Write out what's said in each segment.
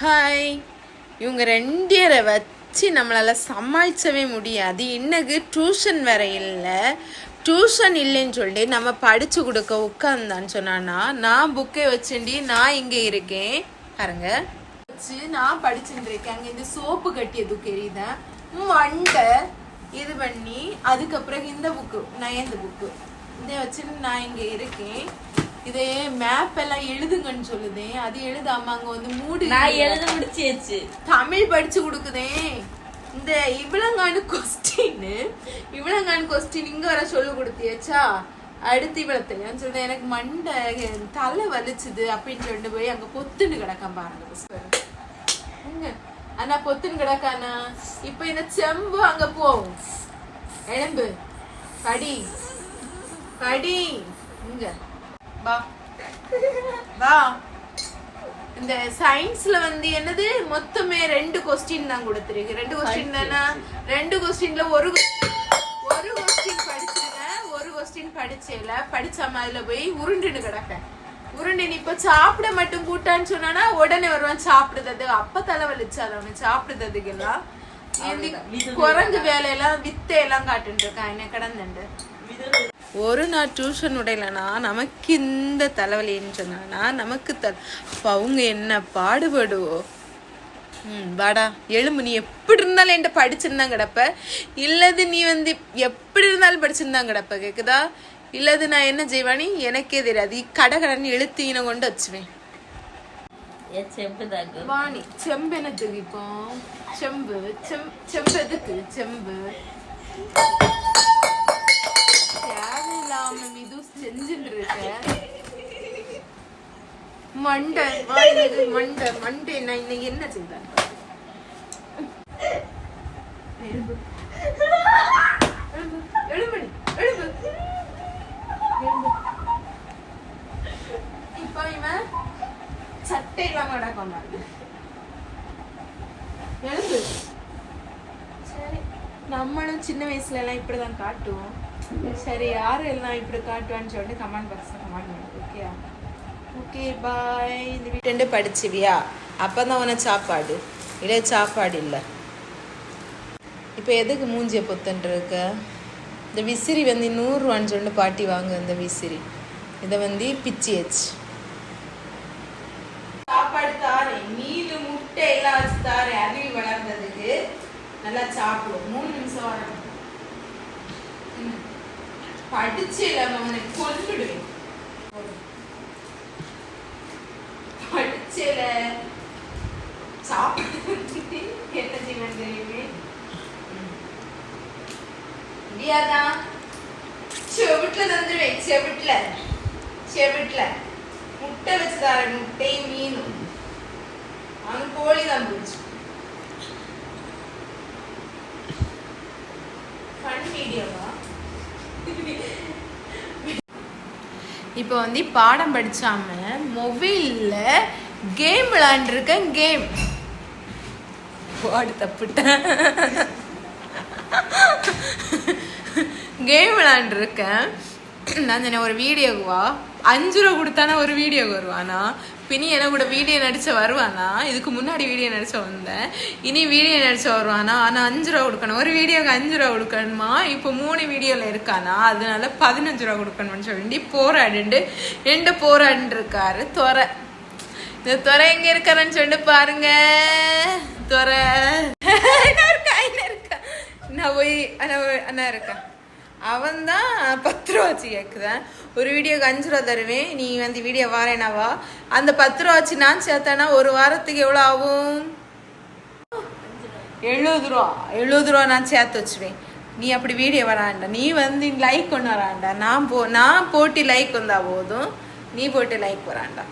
Hi இவங்க ரெண்டியரை வச்சு நம்மளால் சமாளிச்சவே முடியாது. இன்னைக்கு டியூஷன் வேற இல்லை. டியூஷன் இல்லைன்னு சொல்லி நம்ம படித்து கொடுக்க உட்காந்தான்னு சொன்னான்னா நான் புக்கை வச்சுண்டி நான் இங்கே இருக்கேன். பாருங்க. வச்சு நான் படிச்சுட்டு இருக்கேன். அங்கே இந்த சோப்பு கட்டியது தெரியுதா? வண்டை இது பண்ணி அதுக்கப்புறம் இந்த புக்கு நயந்த புக்கு இதை வச்சு நான் இங்கே இருக்கேன். இதே மேப் எல்லாம் எழுதுங்கன்னு சொல்லுதே அது எழுதாம அங்க வந்து மூடு நான் எழுத முடிச்சியாச்சு. தமிழ் படிச்சு கொடுக்குதே. இந்த இவ்வளங்கான கொஸ்டின் இவ்வளங்கான கொஸ்டின் இங்க வர சொல்லு கொடுத்தியாச்சா? அடுத்து இவ்வளவு தெரியும் சொல்லிட்டு எனக்கு மண்டை தலை வலிச்சுது அப்படின்னு சொல்லிட்டு போய் அங்க பொத்துன்னு கிடக்கான் பாருங்க அண்ணா பொத்துன்னு கிடக்கானா இப்ப இந்த செம்பு அங்க போகும் எலும்பு கடி கடி இங்க. வா. வா. இந்த சயின்ஸ்ல வந்து என்னது? மொத்தமே ரெண்டு கொஸ்டின் தான் கொடுத்துருக்கு ரெண்டு கொஸ்டின் தானே ரெண்டு கொஸ்டின்ல ஒரு ஒரு கொஸ்டின் படிச்சிருக்கேன் ஒரு கொஸ்டின் படிச்சேல படிச்சாம அதுல போய் உருண்டுன்னு கிடப்பேன். உருண்டு இப்ப சாப்பிட மட்டும் கூட்டான்னு சொன்னானா உடனே வருவான் சாப்பிடுறது அப்ப தலைவலிச்சாது அவன் சாப்பிடுறதுக்கெல்லாம் இந்த குரங்கு வேலையெல்லாம் வித்தை எல்லாம் காட்டுட்டு இருக்கான் என்ன கடந்துண்டு ஒரு நாள் டியூஷன் விடலைனா நமக்கு இந்த தலைவலின்னு சொன்னானா? நமக்கு த அப்ப அவங்க என்ன பாடுபடுவோ? ம் வாடா எலும்பு நீ எப்படி இருந்தாலும் என்கிட்ட படிச்சிருந்தான் கிடப்ப இல்லது நீ வந்து எப்படி இருந்தாலும் படிச்சிருந்தான் கிடப்ப கேக்குதா? இல்லது நான் என்ன செய்வானி? எனக்கே தெரியாது. கடை கடன் எழுத்தீனை கொண்டு வச்சுவேன். வாணி செம்பு என்னத்துக்கு இப்போ செம்பு செம் செம்பு எதுக்கு? செம்பு தேவையில்லாம இது செஞ்சுட்டு இருக்க மண்டை மண்டை மண்டை. நான் இன்னைக்கு என்ன செய்தேன்? எழும்பு. எழும்பு, எழும்பு. இப்போ இவன் சட்டை இல்லாம கிடக்கும் பாருங்க. சரி. நம்மளும் சின்ன வயசுல எல்லாம் இப்படிதான் காட்டுவோம். சரி யாரு எல்லாம் இப்படி காட்டுவான்னு சொல்லிட்டு கமெண்ட் பாக்ஸ்ல கமெண்ட் பண்ணுங்க ஓகேயா ஓகே பாய் இந்த வீட்டு படிச்சுவியா? அப்பதான் உன சாப்பாடு. இல்லை சாப்பாடு இல்லை. இப்போ எதுக்கு மூஞ்சிய பொத்துன்ட்டு இருக்க? இந்த விசிறி வந்து நூறுரூவான்னு சொல்லிட்டு பாட்டி வாங்க இந்த விசிறி. இதை வந்து பிச்சியாச்சு சாப்பாடு தாரேன் மீன் முட்டை எல்லாம் வச்சு தாரேன் அருவி வளர்ந்ததுக்கு நல்லா சாப்பிடும் மூணு நிமிஷம் வரணும் படிச்சு இல்லாம அவனை கொண்டுடுவேன் படிச்சல சாப்பிட்டு என்ன செய்வேன் தெரியுமே முடியாதான் செவிட்டுல தந்துடுவேன் செவிட்டுல செவிட்டுல முட்டை வச்சு தரேன் முட்டையும் மீனும் அவன் கோழி தான் போச்சு ஃபன் வீடியோவா இப்போ வந்து பாடம் படிச்சாம மொபைல்ல கேம் விளையாண்டுருக்கேன் கேம் பாடு தப்புட்டேன். கேம் விளாண்டுருக்கேன் நான் ஒரு வீடியோவா வா. அஞ்சு ரூபா கொடுத்தானா ஒரு வீடியோ வருவானா? பினி என்ன கூட வீடியோ நடிச்ச வருவானா? இதுக்கு முன்னாடி வீடியோ நடிச்ச வந்தேன். இனி வீடியோ நடிச்ச வருவானா? ஆனால் அஞ்சு ரூபா கொடுக்கணும். ஒரு வீடியோக்கு அஞ்சு ரூபா கொடுக்கணுமா? இப்போ மூணு வீடியோவில் இருக்கானா? அதனால பதினஞ்சு ரூபா கொடுக்கணும்னு சொல்லி போராடிண்டு ரெண்டு போராடிட்டு இருக்காரு துறை இந்த துறை எங்க இருக்காருன்னு சொல்லிட்டு பாருங்க. துறை என்ன இருக்கா. என்ன இருக்கா நான் போய் அண்ணா அண்ணா இருக்கேன். அவன் தான் பத்து ரூபா வச்சு கேட்குதேன் ஒரு வீடியோக்கு அஞ்சு ரூபா தருவேன். நீ வந்து வீடியோ வாரேனாவா அந்த பத்து ரூபா வச்சு நான் சேர்த்தேன்னா ஒரு வாரத்துக்கு எவ்வளோ ஆகும்? எழுபது ரூபா. எழுபது ரூபா நான் சேர்த்து வச்சுவேன் நீ அப்படி வீடியோ வராண்டா? நீ வந்து லைக் கொண்டு வராண்டா? நான் போ நான் போட்டி லைக் வந்தா போதும். நீ போட்டு லைக் வராண்டா?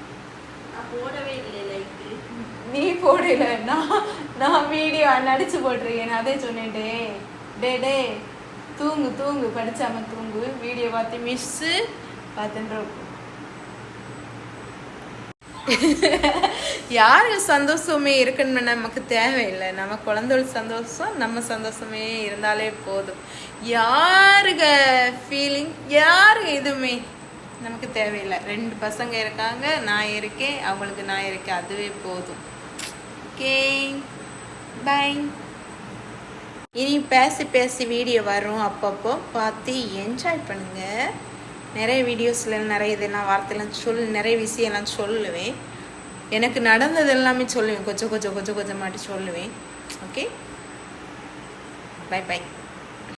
நீ போடல நான் நான் வீடியோ நடிச்சு போட்டிருக்கேன். அதே சொன்னேன்டே டே டே தூங்கு தூங்கு படிச்சாம தூங்கு. வீடியோ பார்த்து மிஸ்ஸு பார்த்துட்டு யாருக்கு சந்தோஷமே இருக்குன்னு நமக்கு தேவையில்லை. நம்ம குழந்தைகள் சந்தோஷம் நம்ம சந்தோஷமே இருந்தாலே போதும். யாருக ஃபீலிங் யாருக்கு எதுவுமே நமக்கு தேவையில்லை. ரெண்டு பசங்க இருக்காங்க நான் இருக்கேன் அவங்களுக்கு நான் இருக்கேன். அதுவே போதும். ஓகே பை இனி பேசி பேசி வீடியோ வரும் அப்பப்போ பார்த்து என்ஜாய் பண்ணுங்கள் நிறைய வீடியோஸில் நிறைய இதெல்லாம் வார்த்தைலாம் சொல் நிறைய விஷயம்லாம் சொல்லுவேன். எனக்கு நடந்தது எல்லாமே சொல்லுவேன். கொஞ்சம் கொஞ்சம் கொஞ்சம் கொஞ்சம் மாட்டி சொல்லுவேன். Okay bye by